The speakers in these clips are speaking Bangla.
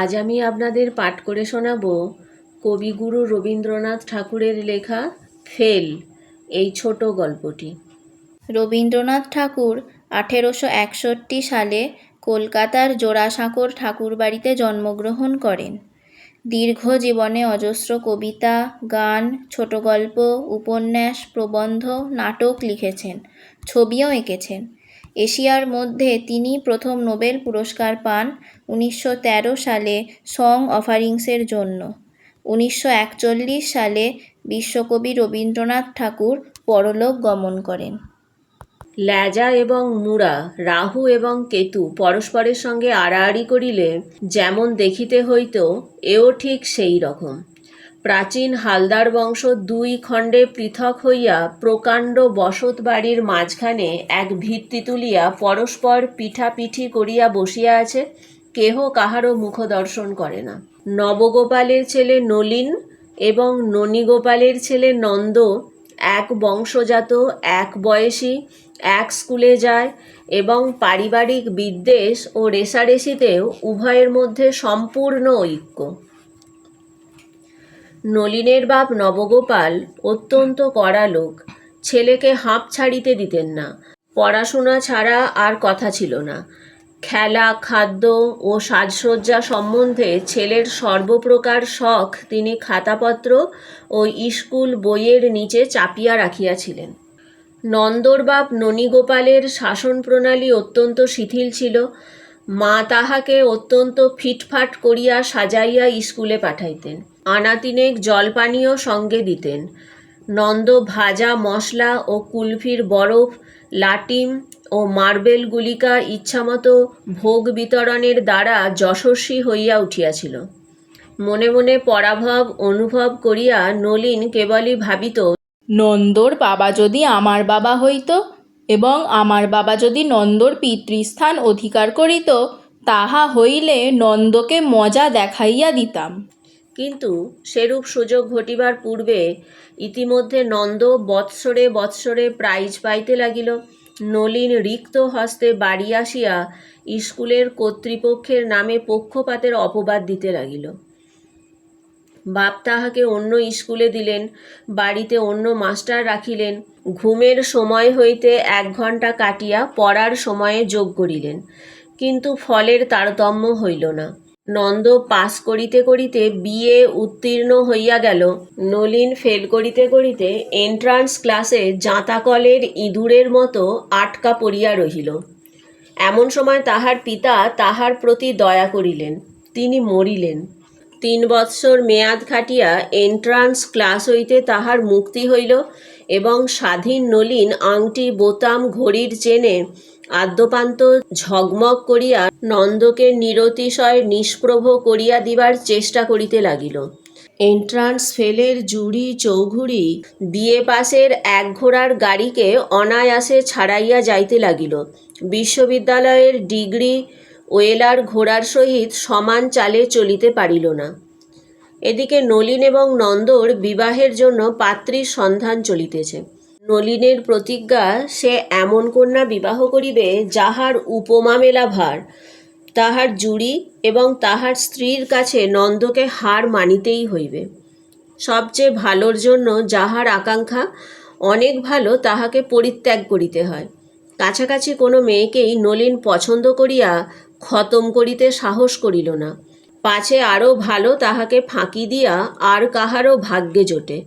আজ আমি আপনাদের পাঠ করে শোনাব কবিগুরু রবীন্দ্রনাথ ঠাকুরের লেখা ফেল, এই ছোট গল্পটি। রবীন্দ্রনাথ ঠাকুর আঠেরোশো একষট্টি সালে কলকাতার জোড়াসাঁকোর ঠাকুরবাড়িতে জন্মগ্রহণ করেন। দীর্ঘ জীবনে অজস্র কবিতা, গান ছোট গল্প উপন্যাস, প্রবন্ধ, নাটক লিখেছেন, ছবিও এঁকেছেন। এশিয়ার মধ্যে তিনি প্রথম নোবেল পুরস্কার পান উনিশশো তেরো সালে সং অফারিংসের জন্য। উনিশশো একচল্লিশ সালে বিশ্বকবি রবীন্দ্রনাথ ঠাকুর পরলোক গমন করেন। ল্যাজা এবং মুড়া রাহু এবং কেতু পরস্পরের সঙ্গে আড়াআড়ি করিলে যেমন দেখিতে হইত, এও ঠিক সেই রকম। প্রাচীন হালদার বংশ দুই খণ্ডে পৃথক হইয়া প্রকাণ্ড বসত বাড়ির মাঝখানে এক ভিত্তি তুলিয়া পরস্পর পিঠাপিঠি করিয়া বসিয়া আছে, কেহ কাহারও মুখ দর্শন করে না। নবগোপালের ছেলে নলিন এবং ননীগোপালের ছেলে নন্দ এক বংশজাত, এক বয়সী, এক স্কুলে যায় এবং পারিবারিক বিদ্বেষ ও রেষারেষিতেও উভয়ের মধ্যে সম্পূর্ণ ঐক্য। নলিনের বাপ নবগোপাল অত্যন্ত কড়া লোক। ছেলেকে হাঁপ ছাড়িতে দিতেন না। পড়াশোনা ছাড়া আর কথা ছিল না। খেলা, খাদ্য ও সাজসজ্জা সম্বন্ধে ছেলের সর্বপ্রকার শখ তিনি খাতাপত্র ও স্কুল বইয়ের নিচে চাপিয়া রাখিয়াছিলেন। নন্দর বাপ ননীগোপালের শাসন প্রণালী অত্যন্ত শিথিল ছিল। মা তাহাকে অত্যন্ত ফিটফাট করিয়া সাজাইয়া স্কুলে পাঠাইতেন। আনাতিনেক জলপানীয় সঙ্গে দিতেন। নন্দ ভাজা মশলা ও কুলফির বরফ, লাটিম ও মার্বেল গুলিকা ইচ্ছামতো ভোগ বিতরণের দ্বারা যশস্বী হইয়া উঠিয়াছিল। মনে মনে পরাভব অনুভব করিয়া নলিন কেবলই ভাবিত, নন্দর বাবা যদি আমার বাবা হইত এবং আমার বাবা যদি নন্দর পিতৃস্থান অধিকার করিত, তাহা হইলে নন্দকে মজা দেখাইয়া দিতাম। কিন্তু সেরূপ সুযোগ ঘটিবার পূর্বে ইতিমধ্যে নন্দ বৎসরে বৎসরে প্রাইজ পাইতে লাগিল। নলিন রিক্ত হস্তে বাড়ি আসিয়া স্কুলের কর্তৃপক্ষের নামে পক্ষপাতের অপবাদ দিতে লাগিল। বাপ তাহাকে অন্য স্কুলে দিলেন, বাড়িতে অন্য মাস্টার রাখিলেন। ঘুমের সময় হইতে এক ঘণ্টা কাটিয়া পড়ার সময়ে যোগ করিলেন, কিন্তু ফলের তারতম্য হইল না। নন্দ পাস করিতে করিতে বিয়ে উত্তীর্ণ হইয়া গেল। নলিন ফেল করিতে করিতে এন্ট্রান্স ক্লাসে জাঁতাকলের ইঁদুরের মতো আটকা পড়িয়া রহিল। এমন সময় তাহার পিতা তাহার প্রতি দয়া করিলেন। তিনি মরিলেন। তিন বৎসর মেয়াদ খাটিয়া এন্ট্রান্স ক্লাস হইতে তাহার মুক্তি হইল এবং স্বাধীন নলিন আংটি, বোতাম, ঘড়ির চেনে আদ্যপান্ত ঝগমগ করিয়া নন্দকে নিরতিশয় নিষ্প্রভ করিয়া দিবার চেষ্টা করিতে লাগিল। এন্ট্রান্স ফেলের জুড়ি চৌঘুড়ি বিয়ে পাশের এক ঘোড়ার গাড়িকে অনায়াসে ছাড়াইয়া যাইতে লাগিল। বিশ্ববিদ্যালয়ের ডিগ্রি ওয়েলার ঘোড়ার সহিত সমান চালে চলিতে পারিল না। এদিকে নলিন এবং নন্দর বিবাহের জন্য পাত্রীর সন্ধান চলিতেছে। নলিনের প্রতিজ্ঞা, সে এমন কন্যা বিবাহ করিবে যাহার উপমা মেলা ভার তাহার জুড়ি এবং তাহার স্ত্রীর কাছে নন্দকে হার মানিতেই হইবে। সবচেয়ে ভালোর জন্য যাহার আকাঙ্ক্ষা, অনেক ভালো তাহাকে পরিত্যাগ করিতে হয়। কাছাকাছি কোনো মেয়েকেই নলিন পছন্দ করিয়া খতম করিতে সাহস করিল না। পাছে আরও ভালো তাহাকে ফাঁকি দিয়া আর কাহারও ভাগ্যে জোটে।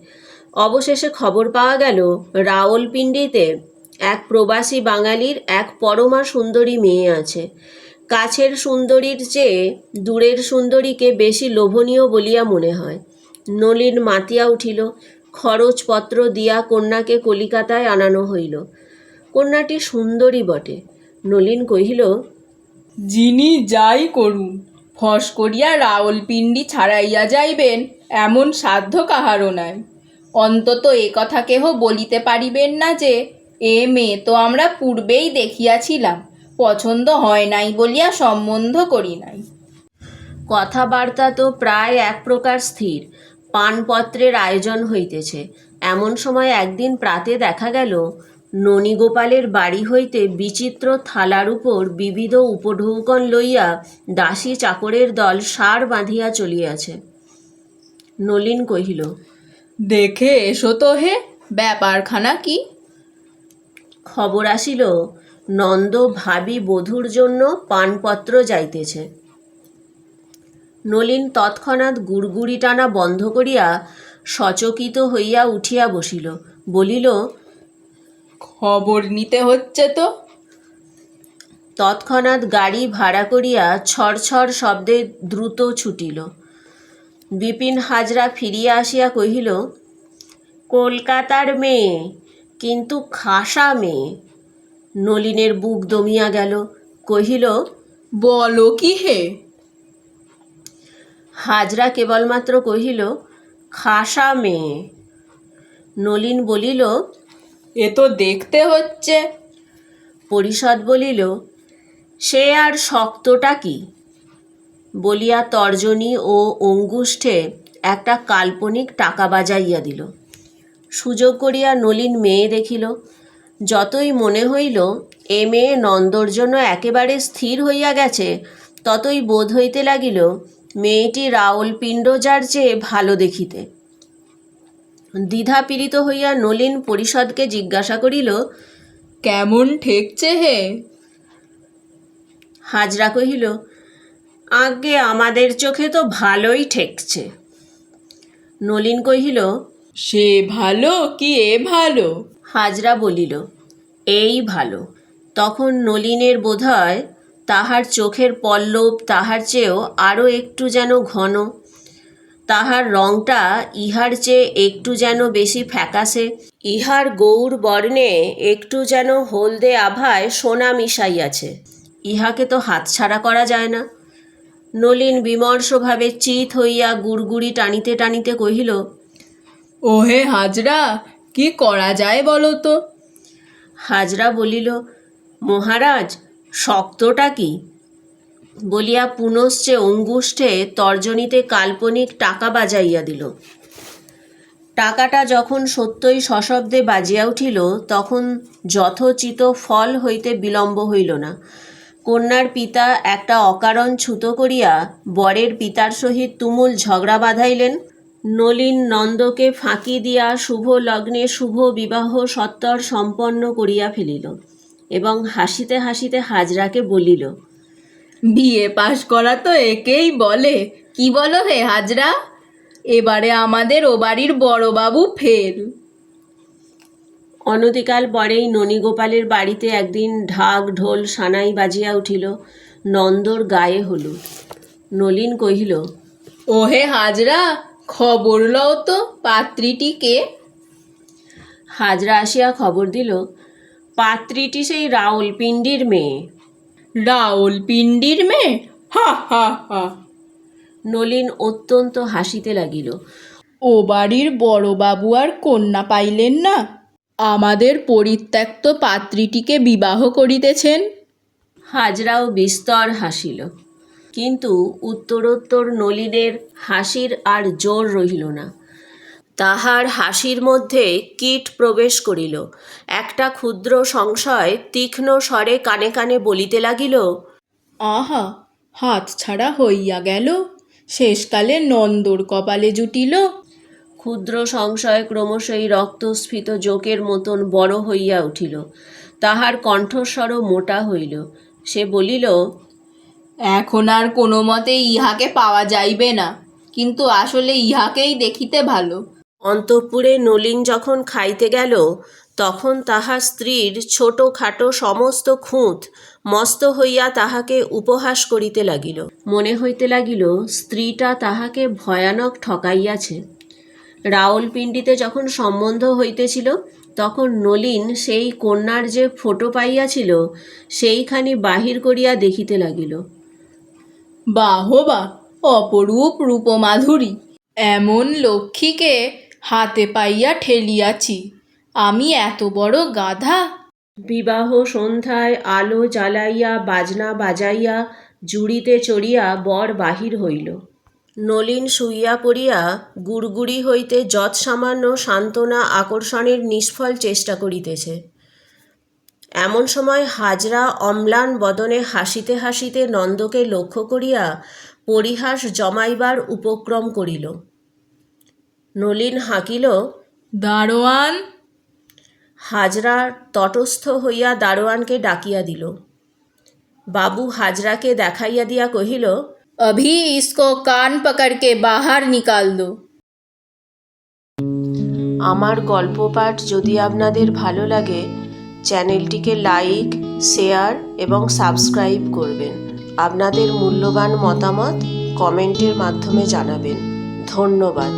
অবশেষে খবর পাওয়া গেল রাওলপিন্ডিতে এক প্রবাসী বাঙালির এক পরমা সুন্দরী মেয়ে আছে। কাছের সুন্দরীর চেয়ে দূরের সুন্দরীকে বেশি লোভনীয় বলিয়া মনে হয়। নলিন মাতিয়া উঠিল, খরচপত্র দিয়া কন্যাকে কলিকাতায় আনানো হইল। কন্যাটি সুন্দরী বটে। নলিন কহিল, যিনি যাই করুন, ফস করিয়া রাওলপিণ্ডি ছাড়াইয়া যাইবেন, এমন সাধ্য কাহারও নাই। অন্তত এ কথা কেহ বলিতে পারিবেন না যে, এ মেয়ে তো আমরা পূর্বেই দেখিয়াছিলাম, পছন্দ হয় নাই বলিয়া সম্বন্ধ করি নাই। কথাবার্তা তো প্রায় এক প্রকার স্থির, পানপত্রের আয়োজন হইতেছে। এমন সময় একদিন প্রাতে দেখা গেল, ননীগোপালের বাড়ি হইতে বিচিত্র থালার উপর বিবিধ উপঢৌকন লইয়া দাসী চাকরের দল সার বাঁধিয়া চলিয়াছে। নলিন কহিল দেখে এসো তো হে ব্যাপারখানা কি? খবর আসিল নন্দ ভাবি বধূর জন্য পানপত্র যাইতেছে। নলিন তৎক্ষণাৎ গুড়গুড়ি টানা বন্ধ করিয়া সচকিত হইয়া উঠিয়া বসিল বলিল খবর নিতে হচ্ছে তো? তৎক্ষণাৎ গাড়ি ভাড়া করিয়া ছড়ছড় শব্দে দ্রুত ছুটিল। বিপিন হাজরা ফিরিয়া আসিয়া কহিল, কলকাতার মেয়ে, কিন্তু খাসা মেয়ে নলিনের বুক দমিয়া গেল, কহিল, বলো কি হে হাজরা কেবলমাত্র কহিল, খাসা মেয়ে নলিন বলিল, এ তো দেখতে হচ্ছে পরিষদ বলিল, সে আর শক্তটা কি? বলিয়া তর্জনী ও অঙ্গুষ্ঠে একটা কাল্পনিক টাকা বাজাইয়া দিল। সুযোগ করিয়া নলিন মেয়ে দেখিল, যতই মনে হইল এ মেয়ে নন্দর জন্য একেবারে স্থির হইয়া গেছে, ততই বোধ হইতে লাগিল মেয়েটি রাউল পিণ্ডজার চেয়ে ভালো দেখিতে। দ্বিধাপীড়িত হইয়া নলিন পরিষদকে জিজ্ঞাসা করিল, কেমন ঠেকছে হে? হাজরা কহিল আগে আমাদের চোখে তো ভালোই ঠেকছে। নলিন কহিল সে ভালো কি এ ভালো? হাজরা বলিল এই ভালো। তখন নলিনের বোধহয় তাহার চোখের পল্লব তাহার চেয়েও আরও একটু যেন ঘন। তাহার রংটা ইহার চেয়ে একটু যেন বেশি ফ্যাকাশে। ইহার গৌর বর্ণে একটু যেন হলদে আভায় সোনা মিশাইয়াছে। ইহাকে তো হাতছাড়া করা যায় না। নলিন বিমর্ষভাবে চিত হইয়া গুড়গুড়ি টানিতে টানিতে কহিল ওহে হাজরা কি করা যায় বলো তো? হাজরা বলিল মহারাজ শক্তটা কি? বলিয়া পুনশ্চে অঙ্গুষ্ঠে তর্জনীতে কাল্পনিক টাকা বাজাইয়া দিল। টাকাটা যখন সত্যই সশব্দে বাজিয়া উঠিল তখন যথোচিত ফল হইতে বিলম্ব হইল না। কন্যার পিতা একটা অকারণ ছুতো করিয়া বরের পিতার সহিত তুমুল ঝগড়া বাঁধাইলেন। নলিন নন্দকে ফাঁকি দিয়া শুভ লগ্নে শুভ বিবাহ সত্তর সম্পন্ন করিয়া ফেলিল এবং হাসিতে হাসিতে হাজরাকে বলিল, বিয়ে পাশ করা তো একেই বলে। কি বলো হে হাজরা? এবারে আমাদের ও বাড়ির বড়বাবু ফেল। অনতিকাল পরেই ননীগোপালের বাড়িতে একদিন ঢাক ঢোল সানাই বাজিয়া উঠিল নন্দর গায়ে হলুদ। নলিন কহিল ওহে হাজরা খবর লও তো পাত্রীটিকে হাজরা আসিয়া খবর দিল পাত্রীটি সেই রাউলপিণ্ডির মেয়ে। রাউল পিণ্ডির মেয়ে? হা হা হা। নলিন অত্যন্ত হাসিতে লাগিল। ও বাড়ির বড়বাবু আর কন্যা পাইলেন না? আমাদের পরিত্যক্ত পাত্রীটিকে বিবাহ করিতেছেন? হাজরাও বিস্তর হাসিল। কিন্তু উত্তরোত্তর নলিনের হাসির আর জোর রহিল না। তাহার হাসির মধ্যে কীট প্রবেশ করিল। একটা ক্ষুদ্র সংশয় তীক্ষ্ণ স্বরে কানে কানে বলিতে লাগিল আহা হাত ছাড়া হইয়া গেল। শেষকালে নন্দর কপালে জুটিল। ক্ষুদ্র সংশয় ক্রমশই রক্তস্ফীত জোকের মতন বড় হইয়া উঠিল। তাহার কণ্ঠস্বরও মোটা হইল। সে বলিল এখন আর কোনো মতে ইহাকে পাওয়া যাইবে না কিন্তু আসলে ইহাকেই দেখিতে ভালো। অন্তঃপুরে নলিন যখন খাইতে গেল তখন তাহার স্ত্রীর ছোট খাটো সমস্ত খুঁত মস্ত হইয়া তাহাকে উপহাস করিতে লাগিল। মনে হইতে লাগিল স্ত্রীটা তাহাকে ভয়ানক ঠকাইয়াছে। রাওলপিণ্ডিতে যখন সম্বন্ধ হইতেছিল তখন নলিন সেই কন্যার যে ফটো পাইয়াছিল সেইখানি বাহির করিয়া দেখিতে লাগিল। বাহবা অপরূপ রূপমাধুরী এমন লক্ষ্মীকে হাতে পাইয়া ঠেলিয়াছি আমি এত বড় গাধা? বিবাহ সন্ধ্যায় আলো জ্বালাইয়া বাজনা বাজাইয়া জুড়িতে চড়িয়া বর বাহির হইল। নলিন শুইয়া পড়িয়া গুড়গুড়ি হইতে যৎসামান্য সান্ত্বনা আকর্ষণের নিষ্ফল চেষ্টা করিতেছে। এমন সময় হাজরা অম্লান বদনে হাসিতে হাসিতে নন্দকে লক্ষ্য করিয়া পরিহাস জমাইবার উপক্রম করিল। নলিন হাঁকিল দারোয়ান! হাজরা তটস্থ হইয়া দারোয়ানকে ডাকিয়া দিল। বাবু হাজরাকে দেখাইয়া দিয়া কহিল अभी इसको कान पकड़ के बाहर निकाल दो আমার গল্প পাঠ যদি আপনাদের ভালো লাগে চ্যানেলটিকে লাইক শেয়ার এবং সাবস্ক্রাইব করবেন আপনাদের মূল্যবান মতামত কমেন্টের মাধ্যমে জানাবেন ধন্যবাদ